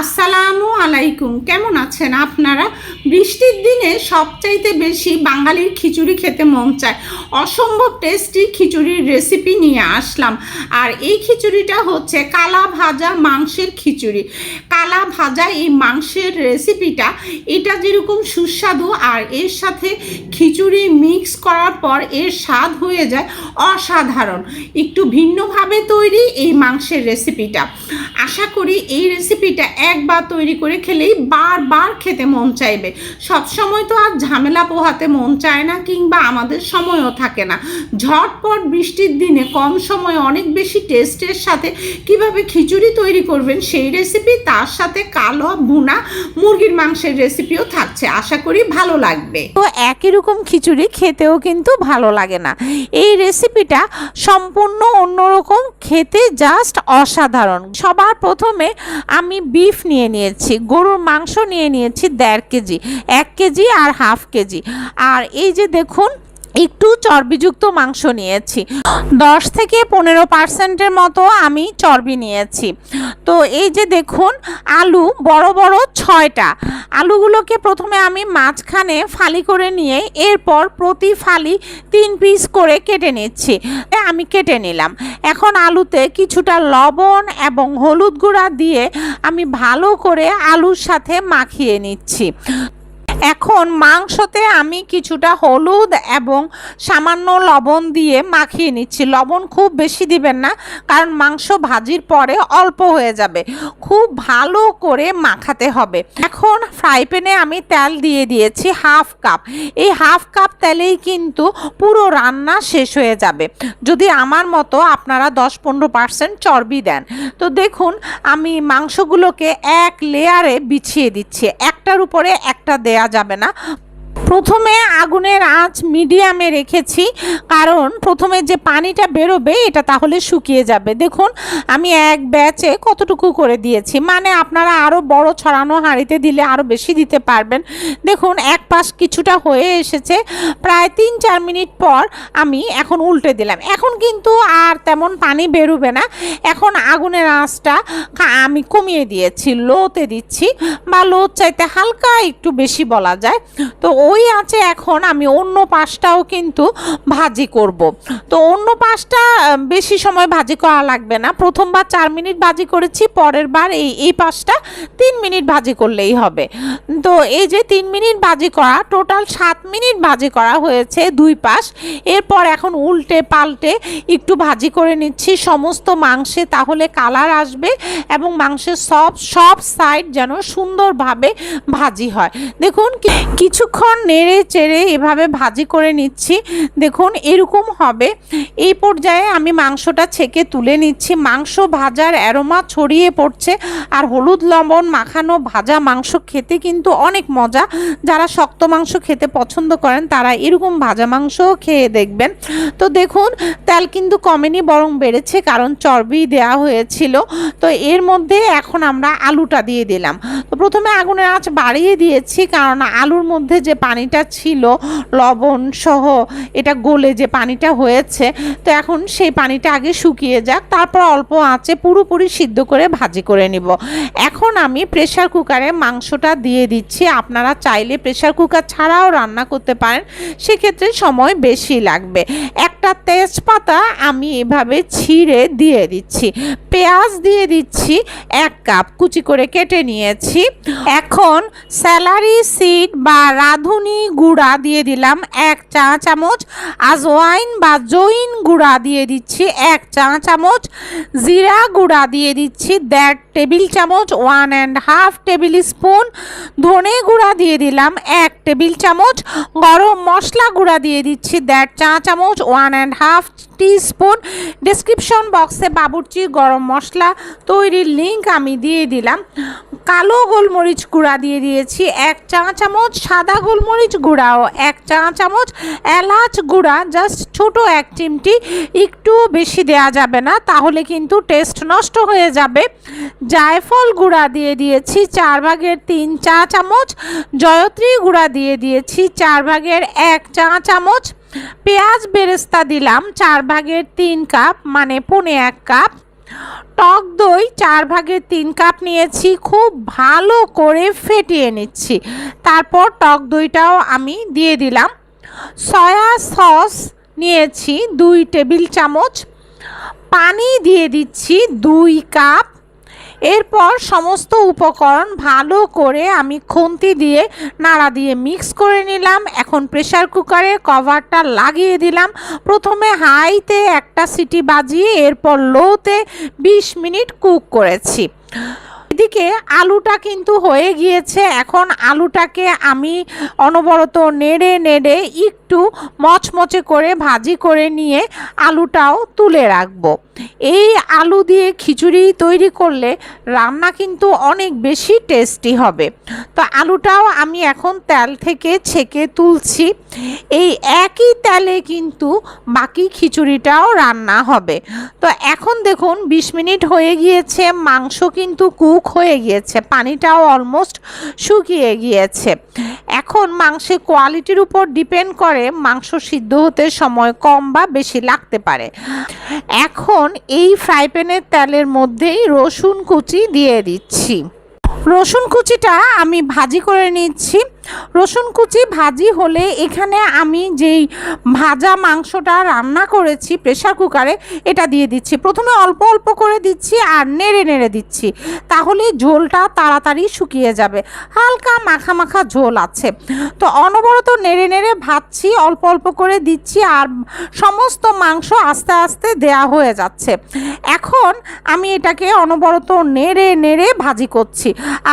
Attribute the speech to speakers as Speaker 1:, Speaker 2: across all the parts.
Speaker 1: আসসালামু আলাইকুম। কেমন আছেন আপনারা? বৃষ্টির দিনে সবচাইতে বেশি বাঙালির খিচুড়ি খেতে মন চায়। অসম্ভব টেস্টি খিচুড়ির রেসিপি নিয়ে আসলাম। আর এই খিচুড়িটা হচ্ছে কালা ভাজা মাংসের খিচুড়ি। কালা ভাজা এই মাংসের রেসিপিটা এটা যেরকম সুস্বাদু আর এর সাথে খিচুড়ি মিক্স করার পর এর স্বাদ হয়ে যায় অসাধারণ। একটু ভিন্নভাবে তৈরি এই মাংসের রেসিপিটা আশা করি এই রেসিপিটা একবার তৈরি করে খেলেই বারবার খেতে মন চাইবে। সব সময় তো আর ঝামেলা পোহাতে মন চায় না কিংবা আমাদের সময়ও থাকে না। ঝটপট বৃষ্টির দিনে কম সময়ে অনেক বেশি টেস্টের সাথে কীভাবে খিচুড়ি তৈরি করবেন সেই রেসিপি তার সাথে কালো ভুনা মুরগির মাংসের রেসিপিও থাকছে। আশা করি ভালো লাগবে।
Speaker 2: তো একই রকম খিচুড়ি খেতেও কিন্তু ভালো লাগে না। এই রেসিপিটা সম্পূর্ণ অন্যরকম, খেতে জাস্ট অসাধারণ। সবার প্রথমে আমি বিফ নিয়ে নিয়েছি, গরুর মাংস নিয়ে নিয়েছি দেড় কেজি, এক কেজি আর হাফ কেজি। আর এই যে দেখুন একটু চর্বিযুক্ত মাংস নিয়েছি। দশ থেকে পনেরো পার্সেন্টের মতো আমি চর্বি নিয়েছি। তো এই যে দেখুন, আলু বড় বড় ছয়টা। আলুগুলোকে প্রথমে আমি মাঝখানে ফালি করে নিয়ে এরপর প্রতি ফালি তিন পিস করে কেটে নিচ্ছি। আমি কেটে নিলাম। এখন আলুতে কিছুটা লবণ এবং হলুদ গুঁড়া দিয়ে আমি ভালো করে আলুর সাথে মাখিয়ে নিচ্ছি। এখন মাংসতে আমি কিছুটা হলুদ এবং সামান্য লবণ দিয়ে মাখিয়ে নিচ্ছি। লবণ খুব বেশি দিবেন না, কারণ মাংস ভাজির পরে অল্প হয়ে যাবে। খুব ভালো করে মাখাতে হবে। এখন ফ্রাই প্যানে আমি তেল দিয়ে দিয়েছি হাফ কাপ। এই হাফ কাপ তেলেই কিন্তু পুরো রান্না শেষ হয়ে যাবে। যদি আমার মতো আপনারা দশ পনেরো পার্সেন্ট চর্বি দেন। তো দেখুন, আমি মাংসগুলোকে এক লেয়ারে বিছিয়ে দিচ্ছি। একটার উপরে একটা দেয়া যাবে না। প্রথমে আগুনের আঁচ মিডিয়ামে রেখেছি, কারণ প্রথমে যে পানিটা বেরোবে এটা তাহলে শুকিয়ে যাবে। দেখুন, আমি এক ব্যাচে কতটুকু করে দিয়েছি? মানে আপনারা আরও বড় ছড়ানো হাঁড়িতে দিলে আরও বেশি দিতে পারবেন। দেখুন, এক পাশ কিছুটা হয়ে এসেছে। প্রায় তিন চার মিনিট পর আমি এখন উল্টে দিলাম। এখন কিন্তু আর তেমন পানি বেরোবে না। এখন আগুনের আঁচটা আমি কমিয়ে দিয়েছি, লোতে দিচ্ছি, বা লোদ চাইতে হালকা একটু বেশি বলা যায়। তো ওই আছে এখন, আমি অন্য পাশটাও কিন্তু ভাজি করব। তো অন্য পাশটা বেশি সময় ভাজি করা লাগবে না। প্রথমবার চার মিনিট ভাজি করেছি পরের বার এই এই পাশটা তিন মিনিট ভাজি করলেই হবে। তো এই যে তিন মিনিট ভাজি করা, টোটাল সাত মিনিট ভাজি করা হয়েছে দুই পাশ। এরপর এখন উল্টে পাল্টে একটু ভাজি করে নিচ্ছি সমস্ত মাংসে, তাহলে কালার আসবে এবং মাংসের সব সব সাইড যেন সুন্দরভাবে ভাজি হয়। দেখুন কিছুক্ষণ নেড়ে চেড়ে এভাবে ভাজি করে নিচ্ছি। দেখুন, এরকম হবে। এই পর্যায়ে আমি মাংসটা ছেঁকে তুলে নিচ্ছি। মাংস ভাজার অ্যারোমা ছড়িয়ে পড়ছে আর হলুদ লবণ মাখানো ভাজা মাংস খেতে কিন্তু অনেক মজা। যারা শক্ত মাংস খেতে পছন্দ করেন, তারা এরকম ভাজা মাংসও খেয়ে দেখবেন। তো দেখুন, তেল কিন্তু কমেনি, বরং বেড়েছে, কারণ চর্বি দেওয়া হয়েছিল। তো এর মধ্যে এখন আমরা আলুটা দিয়ে দিলাম। তো প্রথমে আগুনের আঁচ বাড়িয়ে দিয়েছি, কারণ আলুর মধ্যে যে পানিটা ছিল, লবণ সহ এটা গলে যে পানিটা হয়েছে, তো এখন সেই পানিটা আগে শুকিয়ে যাক, তারপর অল্প আঁচে পুরোপুরি সিদ্ধ করে ভাজি করে নিব। এখন আমি প্রেশার কুকারে মাংসটা দিয়ে দিচ্ছি, আপনারা চাইলে প্রেশার কুকার ছাড়াও রান্না করতে পারেন, সেক্ষেত্রে সময় বেশি লাগবে। একটা তেজপাতা আমি এভাবে ছিঁড়ে দিয়ে দিচ্ছি, পেঁয়াজ দিয়ে দিচ্ছি এক কাপ, কুচি করে কেটে নিয়েছি। এখন স্যালারি সিড বা রাঁধুনি গুঁড়া দিয়ে দিলাম এক চা চামচ। আজওয়াইন বা জৈন গুঁড়া দিয়ে দিচ্ছি এক চা চামচ। জিরা গুঁড়া দিয়ে দিচ্ছি দেড় টেবিল চামচ, one and half tablespoon. ধনে গুঁড়া দিয়ে দিলাম এক টেবিল চামচ। গরম মশলা গুঁড়া দিয়ে দিচ্ছি দেড় চা চামচ, one and half spoon description বক্সে বাবুর্চির গরম মশলা তৈরির লিঙ্ক আমি দিয়ে দিলাম। কালো গোলমরিচ গুঁড়া দিয়ে দিয়েছি এক চা চামচ, সাদা গোলমরিচ গুঁড়াও এক চা চামচ, এলাচ গুঁড়া, জাস্ট ছোট এক চিমটি, একটু বেশি দেয়া যাবে না, তাহলে কিন্তু টেস্ট নষ্ট হয়ে যাবে। জায়ফল গুঁড়া দিয়ে দিয়েছি চার ভাগের তিন চা চামচ, জয়ত্রী গুঁড়া দিয়ে দিয়েছি চার ভাগের এক চা চামচ, পেঁয়াজ বেরেস্তা দিলাম চার ভাগের তিন কাপ মানে পনে এক কাপ। টক দই চার ভাগের তিন কাপ নিয়েছি, খুব ভালো করে ফেটিয়ে নিচ্ছি। তারপর টক দইটাও আমি দিয়ে দিলাম। সয়া সস নিয়েছি দুই টেবিল চামচ। পানি দিয়ে দিচ্ছি দুই কাপ। এরপর সমস্ত উপকরণ ভালো করে আমি খুন্তি দিয়ে, নাড়া দিয়ে মিক্স করে নিলাম। এখন প্রেশার কুকারে কভারটা লাগিয়ে দিলাম। প্রথমে হাইতে একটা সিটি বাজিয়ে, এরপর লোতে বিশ মিনিট কুক করেছি। এদিকে আলুটা কিন্তু হয়ে গিয়েছে, এখন আলুটাকে আমি অনবরত নেড়ে নেড়ে একটু মচমচে করে ভাজি করে নিয়ে আলুটাও তুলে রাখব। এই আলু দিয়ে খিচুড়ি তৈরি করলে রান্না কিন্তু অনেক বেশি টেস্টি হবে। তো আলুটাও আমি এখন তেল থেকে ছেঁকে তুলছি। এই একই তেলে কিন্তু বাকি খিচুড়িটাও রান্না হবে। তো এখন দেখুন, বিশ মিনিট হয়ে গিয়েছে, মাংস কিন্তু কুক হয়ে গিয়েছে, পানিটাও অলমোস্ট শুকিয়ে গিয়েছে। এখন মাংসের কোয়ালিটির উপর ডিপেন্ড করে মাংস সিদ্ধ হতে সময় কম বা বেশি লাগতে পারে। এখন এই ফ্রাই প্যানের তেলের মধ্যেই রসুন কুচি দিয়ে দিচ্ছি। রসুন কুচিটা আমি ভাজি করে নিচ্ছি। রসুন কুচি, ভাজি হলে এখানে আমি যেই ভাজা মাংসটা রান্না করেছি প্রেসার কুকারে এটা দিয়ে দিচ্ছি। প্রথমে অল্প অল্প করে দিচ্ছি আর নেড়ে নেড়ে দিচ্ছি। তাহলে ঝোলটা তাড়াতাড়ি শুকিয়ে যাবে। হালকা মাখা মাখা ঝোল আছে। তো অনবরত নেড়ে নেড়ে ভাজছি, অল্প অল্প করে দিচ্ছি আর সমস্ত মাংস আস্তে আস্তে দেয়া হয়ে যাচ্ছে। এখন আমি এটাকে অনবরত নেড়ে নেড়ে ভাজি করছি।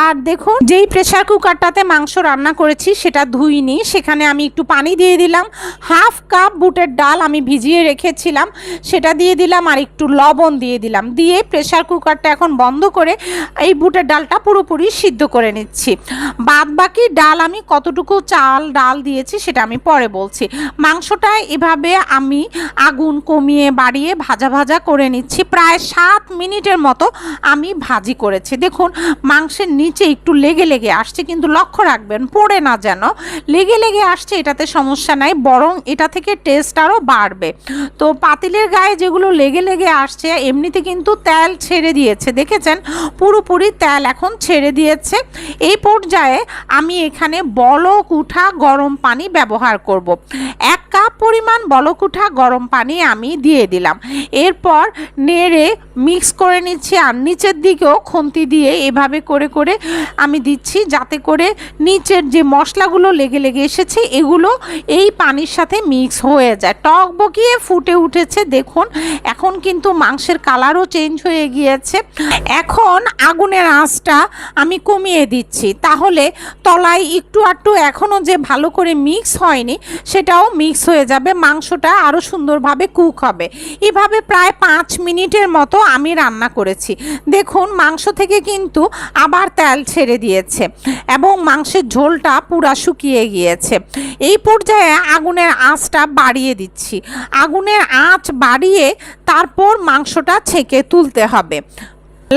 Speaker 2: আর দেখুন, যেই প্রেসার কুকারটাতে মাংস রান্না করেছি, সেটা ধুইনি। সেখানে আমি একটু পানি দিয়ে দিলাম। হাফ কাপ বুটের ডাল আমি ভিজিয়ে রেখেছিলাম। সেটা দিয়ে দিলাম আর একটু লবণ দিয়ে দিলাম। দিয়ে প্রেসার কুকারটা এখন বন্ধ করে এই বুটের ডালটা পুরোপুরি সিদ্ধ করে নিচ্ছি। বাদ বাকি ডাল আমি কতটুকু চাল, ডাল দিয়েছি সেটা আমি পরে বলছি। মাংসটা এভাবে আমি আগুন কমিয়ে বাড়িয়ে ভাজা ভাজা করে নিচ্ছি। প্রায় সাত মিনিটের মতো আমি ভাজি করেছি। দেখুন, মাংসের নিচে একটু লেগে লেগে আসছে, কিন্তু লক্ষ্য রাখবেন, পড়ে না যেন, লেগে লেগে আসছে এটাতে সমস্যা নাই, বরং এটা থেকে টেস্ট আরও বাড়বে। তো পাতিলের গায়ে যেগুলো লেগে লেগে আসছে, এমনিতে কিন্তু তেল ছেড়ে দিয়েছে। দেখেছেন? পুরোপুরি তেল এখন ছেড়ে দিয়েছে। এই পর্যায়ে আমি এখানে বলক উঠা গরম পানি ব্যবহার করব। এক কাপ পরিমাণ বলকুঠা গরম পানি আমি দিয়ে দিলাম। এরপর নেড়ে মিক্স করে নিচ্ছি আর নিচের দিকেও খুন্তি দিয়ে এভাবে করে করে আমি দিচ্ছি যাতে করে নিচের যে মশলাগুলো লেগে লেগে এসেছে এগুলো এই পানির সাথে মিক্স হয়ে যায়। টক বকিয়ে ফুটে উঠেছে, দেখুন। এখন কিন্তু মাংসের কালারও চেঞ্জ হয়ে গিয়েছে। এখন আগুনের আঁচটা আমি কমিয়ে দিচ্ছি। তাহলে তলায় একটু আটটু এখনও যে ভালো করে মিক্স হয়নি, সেটাও মিক্স হয়ে যাবে, মাংসটা আরও সুন্দরভাবে কুক হবে। এভাবে প্রায় পাঁচ মিনিটের মতো আমি রান্না করেছি। দেখুন, মাংস থেকে কিন্তু আবার তেল ছেড়ে দিয়েছে এবং মাংসের ঝোলটা পুরা শুকিয়ে গিয়েছে। এই পর্যায়ে আগুনের আঁচটা বাড়িয়ে দিচ্ছি। আগুনের আঁচ বাড়িয়ে তারপর মাংসটা ছেঁকে তুলতে হবে।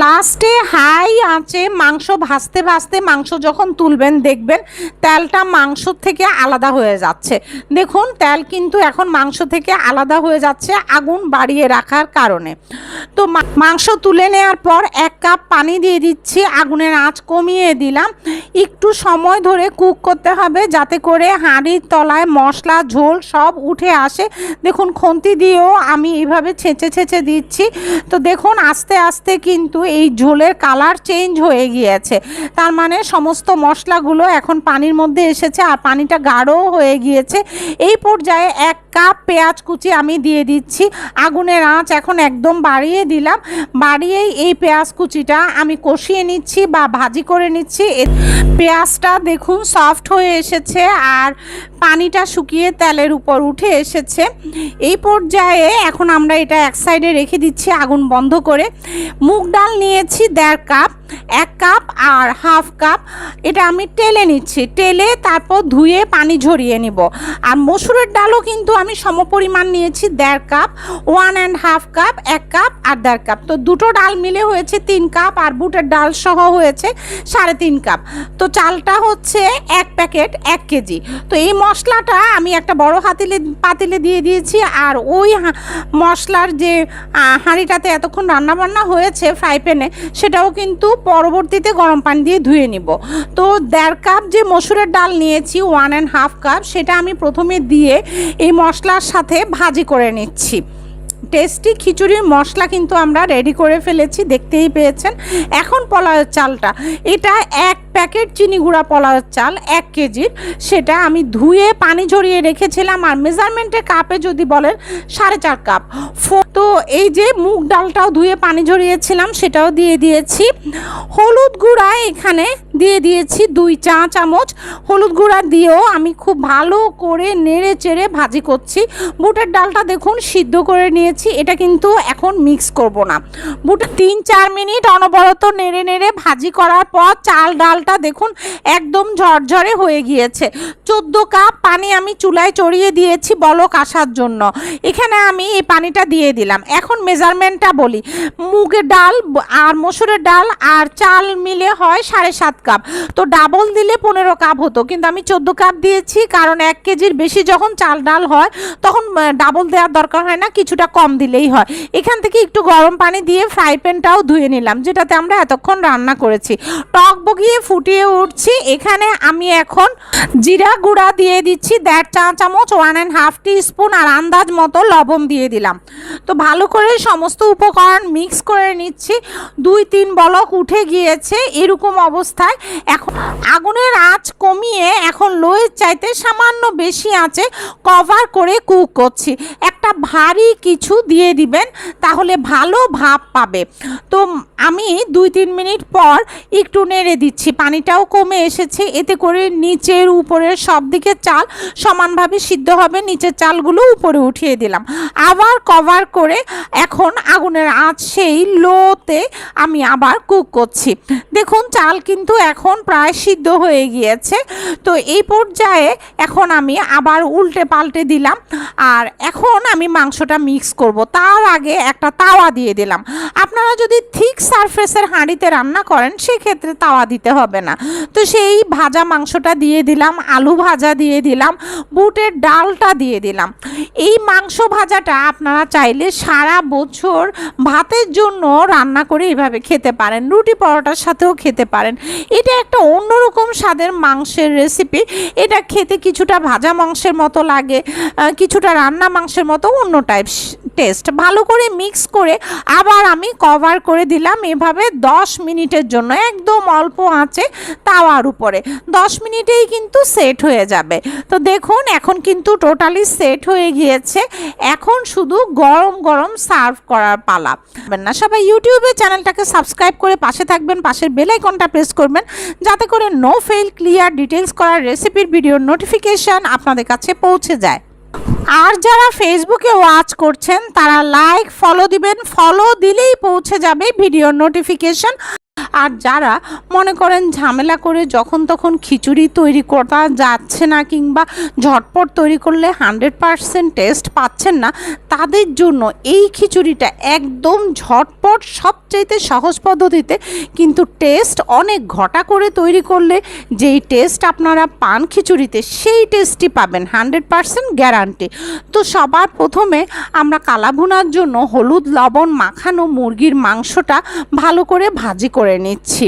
Speaker 2: লাস্টে হাই আঁচে মাংস ভাজতে ভাজতে মাংস যখন তুলবেন, দেখবেন তেলটা মাংস থেকে আলাদা হয়ে যাচ্ছে। দেখুন, তেল কিন্তু এখন মাংস থেকে আলাদা হয়ে যাচ্ছে, আগুন বাড়িয়ে রাখার কারণে। তো মাংস তুলে নেওয়ার পর এক কাপ পানি দিয়ে দিচ্ছি, আগুনের আঁচ কমিয়ে দিলাম। একটু সময় ধরে কুক করতে হবে, যাতে করে হাঁড়ির তলায় মশলা, ঝোল সব উঠে আসে। দেখুন, খুন্তি দিয়েও আমি এইভাবে ছেঁচে ছেঁচে দিচ্ছি। তো দেখুন, আস্তে আস্তে কিন্তু এই ঝোলের কালার চেঞ্জ হয়ে গিয়েছে। তার মানে সমস্ত মশলাগুলো এখন পানির মধ্যে এসেছে আর পানিটা গাঢ়ও হয়ে গিয়েছে। এই পর্যায়ে এক কাপ পেঁয়াজ কুচি আমি দিয়ে দিচ্ছি। আগুনের আঁচ এখন একদম বাড়িয়ে দিলাম। বাড়িয়েই এই পেঁয়াজ কুচিটা আমি কষিয়ে নিচ্ছি বা ভাজি করে নিচ্ছি। পেঁয়াজটা দেখুন সফট হয়ে এসেছে আর পানিটা শুকিয়ে তেলের উপর উঠে এসেছে। এই পর্যায়ে এখন আমরা এটা এক সাইডে রেখে দিচ্ছি আগুন বন্ধ করে। মুগ ডাল নিয়েছি দেড় কাপ, এক কাপ আর হাফ কাপ। এটা আমি টেলে নিচ্ছি। টেলে তারপর ধুয়ে পানি ঝরিয়ে নিব। আর মসুরের ডালও কিন্তু আমি সমপরিমাণ নিয়েছি দেড় cup one and half cup, এক কাপ আর দেড় কাপ। তো দুটো ডাল মিলে হয়েছে তিন কাপ আর বুটের ডাল সহ হয়েছে সাড়ে তিন কাপ। তো চালটা হচ্ছে এক প্যাকেট এক কেজি। তো এই মশলাটা আমি একটা বড় হাতিলে, পাতিলে দিয়ে দিয়েছি। আর ওই মশলার যে হাঁড়িটাতে এতক্ষণ রান্নাবান্না হয়েছে ফ্রাই প্যানে সেটাও কিন্তু পরবর্তীতে গরম পানি দিয়ে ধুয়ে নিব। তো দেড় কাপ যে মসুরের ডাল নিয়েছি ওয়ান অ্যান্ড হাফ কাপ সেটা আমি প্রথমে দিয়ে এই মশলার সাথে ভাজি করে নিচ্ছি। টেস্টি খিচুড়ির মশলা কিন্তু আমরা রেডি করে ফেলেছি, দেখতেই পেয়েছেন। এখন পোলাওয়ের চালটা, এটা এক প্যাকেট চিনি গুঁড়া পোলাওয়ের চাল, এক কেজির সেটা আমি ধুয়ে পানি ঝরিয়ে রেখেছিলাম, আর মেজারমেন্টের কাপে যদি বলেন, সাড়ে চার কাপ তো এই যে মুগ ডালটাও ধুয়ে পানি ঝরিয়েছিলাম, সেটাও দিয়ে দিয়েছি। হলুদ গুঁড়া এখানে দিয়ে দিয়েছি দুই চা চামচ। হলুদ গুঁড়া দিয়েও আমি খুব ভালো করে নেড়ে চেড়ে ভাজি করছি। বুটের ডালটা দেখুন, সিদ্ধ করে নিয়েছি, এটা কিন্তু এখন মিক্স করব না। বুটের তিন চার মিনিট অনবরত নেড়ে নেড়ে ভাজি করার পর চাল ডালটা দেখুন, একদম ঝরঝরে হয়ে গিয়েছে। চোদ্দ কাপ পানি আমি চুলায় চড়িয়ে দিয়েছি বলক আসার জন্য। এখানে আমি এই পানিটা দিয়ে দিলাম। এখন মেজারমেন্টটা বলি। মুগের ডাল আর মসুরের ডাল আর চাল মিলে হয় সাড়ে সাত কাপ। তো ডাবল দিলে পনেরো কাপ হতো। কিন্তু আমি চোদ্দ কাপ দিয়েছি কারণ এক কেজির বেশি যখন চাল ডাল হয়, তখন ডাবল দেওয়ার দরকার হয় না, কিছুটা কম দিলেই হয়। এখান থেকে একটু গরম পানি দিয়ে ফ্রাই প্যানটাও ধুয়ে নিলাম, যেটাতে আমরা এতক্ষণ রান্না করেছি। টক বগিয়ে ফুটিয়ে উঠছি। এখানে আমি এখন জিরা গুঁড়া দিয়ে দিচ্ছি। দেড় চা চামচ one and half teaspoon আর আন্দাজ মতো লবণ দিয়ে দিলাম। তো ভালো করে সমস্ত উপকরণ মিক্স করে নিচ্ছি। দুই, তিন বলক উঠে গিয়েছে এরকম অবস্থায়। এখন আগুনের আঁচ কমিয়ে এখন লোয়ের চাইতে সামান্য বেশি আঁচে কভার করে কুক করছি। একটা ভারী কিছু দিয়ে দিবেন, তাহলে ভালো ভাব পাবে। তো আমি দুই, তিন মিনিট পর একটু নেড়ে দিচ্ছি। পানিটাও কমে এসেছে, এতে করে নিচের উপরের সব দিকে চাল সমানভাবে সিদ্ধ হবে। নিচের চালগুলো উপরে উঠিয়ে দিলাম। আবার কভার করে এখন আগুনের আঁচ সেই লোতে আমি আবার কুক করছি। দেখুন, চাল কিন্তু এখন প্রায় সিদ্ধ হয়ে গিয়েছে। তো এই পর্যায়ে এখন আমি আবার উল্টে পাল্টে দিলাম আর এখন আমি মাংসটা মিক্স করব। তার আগে একটা তাওয়া দিয়ে দিলাম। আপনারা যদি থিক সারফেসের হাঁড়িতে রান্না করেন, সেক্ষেত্রে তাওয়া দিতে হবে না। তো সেই ভাজা মাংসটা দিয়ে দিলাম, আলু ভাজা দিয়ে দিলাম, বুটের ডালটা দিয়ে দিলাম। এই মাংস ভাজাটা আপনারা চাইলে সারা বছর ভাতের জন্য রান্না করে এভাবে খেতে পারেন, রুটি পরোটার সাথেও খেতে পারেন। এটা একটা অন্যরকম স্বাদের মাংসের রেসিপি এটা খেতে কিছুটা ভাজা মাংসের মতো লাগে কিছুটা রান্না মাংসের মতো অন্য টাইপ টেস্ট ভালো করে মিক্স করে আবার আমি কভার করে দিলাম এভাবে দশ মিনিটের জন্য, একদম অল্প আঁচে তাওয়ার উপরে। দশ মিনিটেই কিন্তু সেট হয়ে যাবে। তো দেখুন, এখন কিন্তু টোটালি সেট হয়ে গিয়েছে। এখন শুধু গরম গরম সার্ভ করার পালা। না। সবাই ইউটিউবে চ্যানেলটাকে সাবস্ক্রাইব করে পাশে থাকবেন, পাশের বেল আইকনটা প্রেস করবেন, যাতে করে নো ফেল ক্লিয়ার ডিটেলস করার রেসিপির ভিডিওর নোটিফিকেশন আপনাদের কাছে পৌঁছে যায়। আর যারা ফেসবুকে ওয়াচ করছেন, তারা লাইক ফলো দিবেন। ফলো দিলেই পৌঁছে যাবে ভিডিও নোটিফিকেশন আর যারা মনে করেন ঝামেলা করে যখন তখন খিচুড়ি তৈরি করা যাচ্ছে না কিংবা ঝটপট তৈরি করলে হান্ড্রেড পারসেন্ট টেস্ট পাচ্ছেন না, তাদের জন্য এই খিচুড়িটা একদম ঝটপট সবচাইতে সহজ পদ্ধতিতে কিন্তু টেস্ট অনেক ঘটা করে তৈরি করলে যেই টেস্ট আপনারা পান খিচুড়িতে সেই টেস্টই পাবেন হান্ড্রেড পারসেন্ট গ্যারান্টি তো সবার প্রথমে আমরা কালাভুনার জন্য হলুদ, লবণ, মাখানো মুরগির মাংসটা ভালো করে ভাজি করে নিচ্ছি।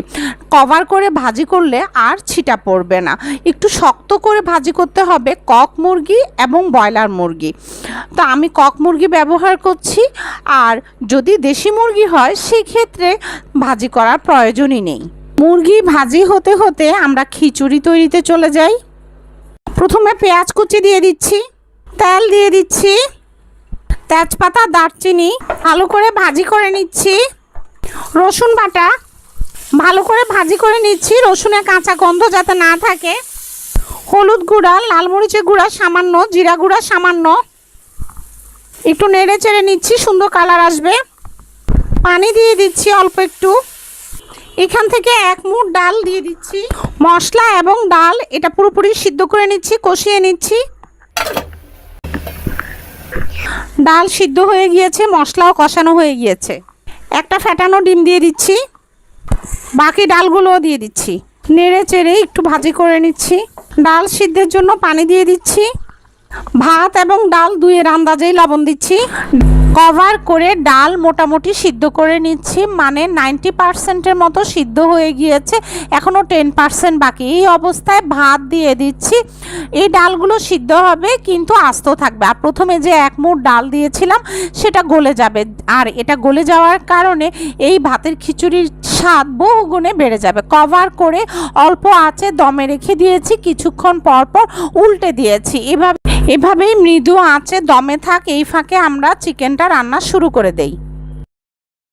Speaker 2: কভার করে ভাজি করলে আর ছিটা পড়বে না। একটু শক্ত করে ভাজি করতে হবে কক মুরগি এবং ব্রয়লার মুরগি। তো আমি কক মুরগি ব্যবহার করছি, আর যদি দেশি মুরগি হয়, সেক্ষেত্রে ভাজি করার প্রয়োজনই নেই। মুরগি ভাজি হতে হতে আমরা খিচুড়ি তৈরিতে চলে যাই। প্রথমে পেঁয়াজ কুচি দিয়ে দিচ্ছি, তেল দিয়ে দিচ্ছি, তেজপাতা, দারচিনি ভালো করে ভাজি করে নিচ্ছি, রসুন বাটা ভালো করে ভাজি করে নিচ্ছি। রসুনের কাঁচা গন্ধ যাতে না থাকে। হলুদ গুঁড়া, লাল মরিচের গুঁড়া সামান্য, জিরা গুঁড়া সামান্য। একটু নেড়ে চেড়ে নিচ্ছি, সুন্দর কালার আসবে।
Speaker 1: পানি দিয়ে দিচ্ছি অল্প একটু। এখান থেকে এক মুঠ ডাল দিয়ে দিচ্ছি। মশলা এবং ডাল, এটা পুরোপুরি সিদ্ধ করে নিচ্ছি, কষিয়ে নিচ্ছি। ডাল সিদ্ধ হয়ে গিয়েছে, মশলাও কষানো হয়ে গিয়েছে। একটা ফ্যাটানো ডিম দিয়ে দিচ্ছি। বাকি ডালগুলোও দিয়ে দিচ্ছি। নেড়ে চেড়ে একটু ভাজি করে নিচ্ছি। ডাল সিদ্ধের জন্য পানি দিয়ে দিচ্ছি। ভাত এবং ডাল দুইয়ের আন্দাজেই লবণ দিচ্ছি। কভার করে ডাল মোটামুটি সিদ্ধ করে নিচ্ছি মানে নাইনটি পার্সেন্টের মতো সিদ্ধ হয়ে গিয়েছে এখনও টেন পার্সেন্ট বাকি। এই অবস্থায় ভাত দিয়ে দিচ্ছি। এই ডালগুলো সিদ্ধ হবে, কিন্তু আস্ত থাকবে। আর প্রথমে যে এক মুঠ ডাল দিয়েছিলাম, সেটা গলে যাবে। আর এটা গলে যাওয়ার কারণে এই ভাতের খিচুড়ির স্বাদ বহুগুণে বেড়ে যাবে। কভার করে অল্প আঁচে দমে রেখে দিয়েছি, কিছুক্ষণ পর পর উল্টে দিয়েছি। এভাবে এভাবেই মৃদু আঁচে দমে থাক এই ফাঁকে আমরা চিকেনটা রান্না শুরু করে দেই।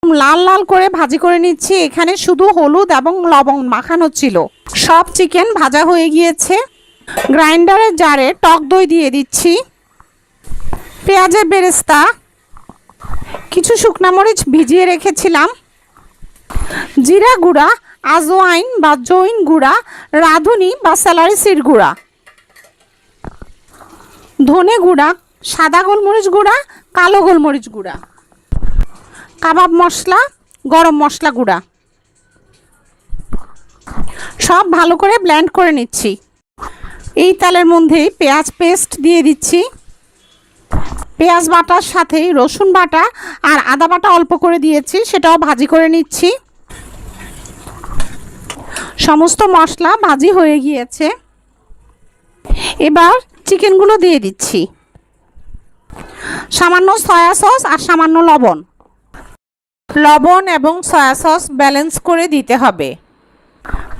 Speaker 1: লাল লাল করে ভাজি করে নিচ্ছি। এখানে শুধু হলুদ এবং লবণ মাখানো ছিল। সব চিকেন ভাজা হয়ে গিয়েছে। গ্রাইন্ডারের জারে টক দই দিয়ে দিচ্ছি। পেঁয়াজের বেরেস্তা। কিছু শুকনা মরিচ ভিজিয়ে রেখেছিলাম। জিরা গুঁড়া, আজওয়াইন বা জৈন গুঁড়া, রাঁধুনি বা স্যালারি সিড গুঁড়া। ধনে গুঁড়া, সাদা গোলমরিচ গুঁড়া, কালো গোলমরিচ গুঁড়া। কাবাব মশলা, গরম মশলা গুঁড়া। সব ভালো করে ব্ল্যান্ড করে নিচ্ছি। এই তেলের মধ্যেই পেঁয়াজ পেস্ট দিয়ে দিচ্ছি। পেঁয়াজ বাটার সাথেই রসুন বাটা আর আদা বাটা অল্প করে দিয়েছি, সেটাও ভাজি করে নিচ্ছি। সমস্ত মশলা ভাজি হয়ে গিয়েছে। এবার চিকেনগুলো দিয়ে দিচ্ছি। সামান্য সয়া সস আর সামান্য লবণ। লবণ এবং সয়া সস ব্যালেন্স করে দিতে হবে।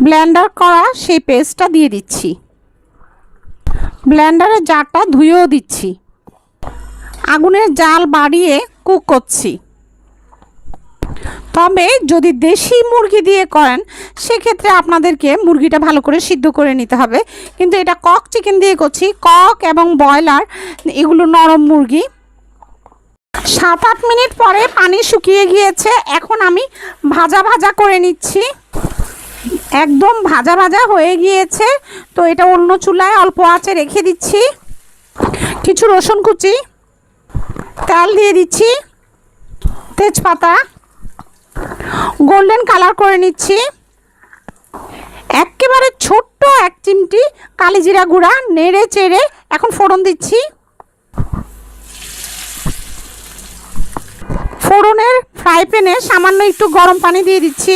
Speaker 1: ব্লেন্ডার করা সেই পেস্টটা দিয়ে দিচ্ছি। ব্লেন্ডারের জারটা ধুয়েও দিচ্ছি। আগুনের জাল বাড়িয়ে কুক করছি। তবে যদি দেশি মুরগি দিয়ে করেন, সেক্ষেত্রে আপনাদেরকে মুরগিটা ভালো করে সিদ্ধ করে নিতে হবে। কিন্তু এটা কক চিকেন দিয়ে করছি। কক এবং ব্রয়লার, এগুলো নরম মুরগি। সাত আট মিনিট পরে পানি শুকিয়ে গিয়েছে। এখন আমি ভাজা ভাজা করে নিচ্ছি। একদম ভাজা ভাজা হয়ে গিয়েছে। তো এটা অন্য চুলায় অল্প আঁচে রেখে দিচ্ছি। কিছু রসুন কুচি, তেল দিয়ে দিচ্ছি। তেজপাতা গোল্ডেন কালার করে নিচ্ছি। একেবারে ছোট্ট এক চিমটি কালিজিরা গুঁড়া নেড়ে চেড়ে এখন ফোড়ন দিচ্ছি। ফোড়নের ফ্রাই প্যানে সামান্য একটু গরম পানি দিয়ে দিচ্ছি।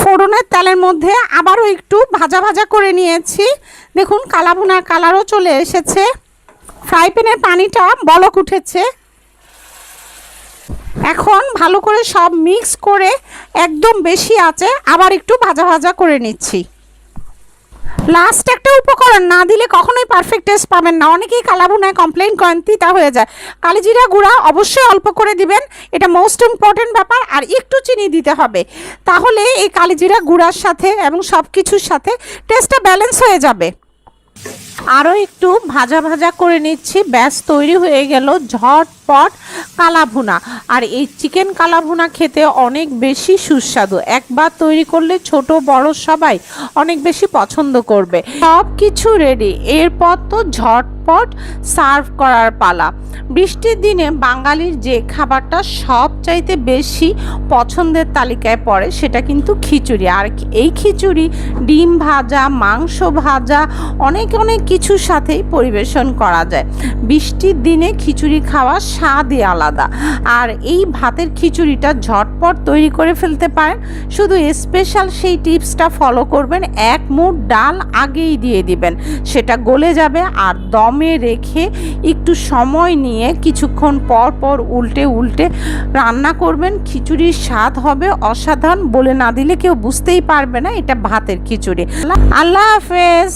Speaker 1: ফোড়নের তেলের মধ্যে আবারও একটু ভাজা ভাজা করে নিয়েছি। দেখুন কালাভুনার কালারও চলে এসেছে। ফ্রাই প্যানের পানিটা বলক উঠেছে। এখন ভালো করে সব মিক্স করে একদম বেশি আছে, আবার একটু ভাজা ভাজা করে নিচ্ছি। লাস্ট একটা উপকরণ না দিলে কখনোই পারফেক্ট টেস্ট পাবেন না। অনেকেই কালাভুনায় কমপ্লেন করেন, তিতা হয়ে যায়। কালিজিরা গুঁড়া অবশ্যই অল্প করে দিবেন। এটা মোস্ট ইম্পর্টেন্ট ব্যাপার, আর একটু চিনি দিতে হবে। তাহলে এই কালিজিরা গুঁড়ার সাথে এবং সব কিছুর সাথে টেস্টটা ব্যালেন্স হয়ে যাবে। আরও একটু ভাজা ভাজা করে নিচ্ছি। ব্যাস, তৈরি হয়ে গেল ঝটপট কালাভুনা। আর এই চিকেন কালাভুনা খেতে অনেক বেশি সুস্বাদু। একবার তৈরি করলে ছোট, বড় সবাই অনেক বেশি পছন্দ করবে। সব কিছু রেডি এরপর তো ঝটপট সার্ভ করার পালা। বৃষ্টির দিনে বাঙালির যে খাবারটা সব চাইতে বেশি পছন্দের তালিকায় পড়ে সেটা কিন্তু খিচুড়ি। আর এই খিচুড়ি, ডিম ভাজা, মাংস ভাজা, অনেক অনেক কিছুর সাথেই পরিবেশন করা যায়। বৃষ্টির দিনে খিচুড়ি খাওয়ার স্বাদই আলাদা। আর এই ভাতের খিচুড়িটা ঝটপট তৈরি করে ফেলতে পারেন। শুধু স্পেশাল সেই টিপসটা ফলো করবেন। এক মুঠ ডাল আগেই দিয়ে দিবেন। সেটা গলে যাবে আর দমে রেখে একটু সময় নিয়ে কিছুক্ষণ পর পর উল্টে উল্টে রান্না করবেন। খিচুড়ির স্বাদ হবে অসাধারণ বলে না দিলে কেউ বুঝতেই পারবে না এটা ভাতের খিচুড়ি। আল্লাহ হাফেজ।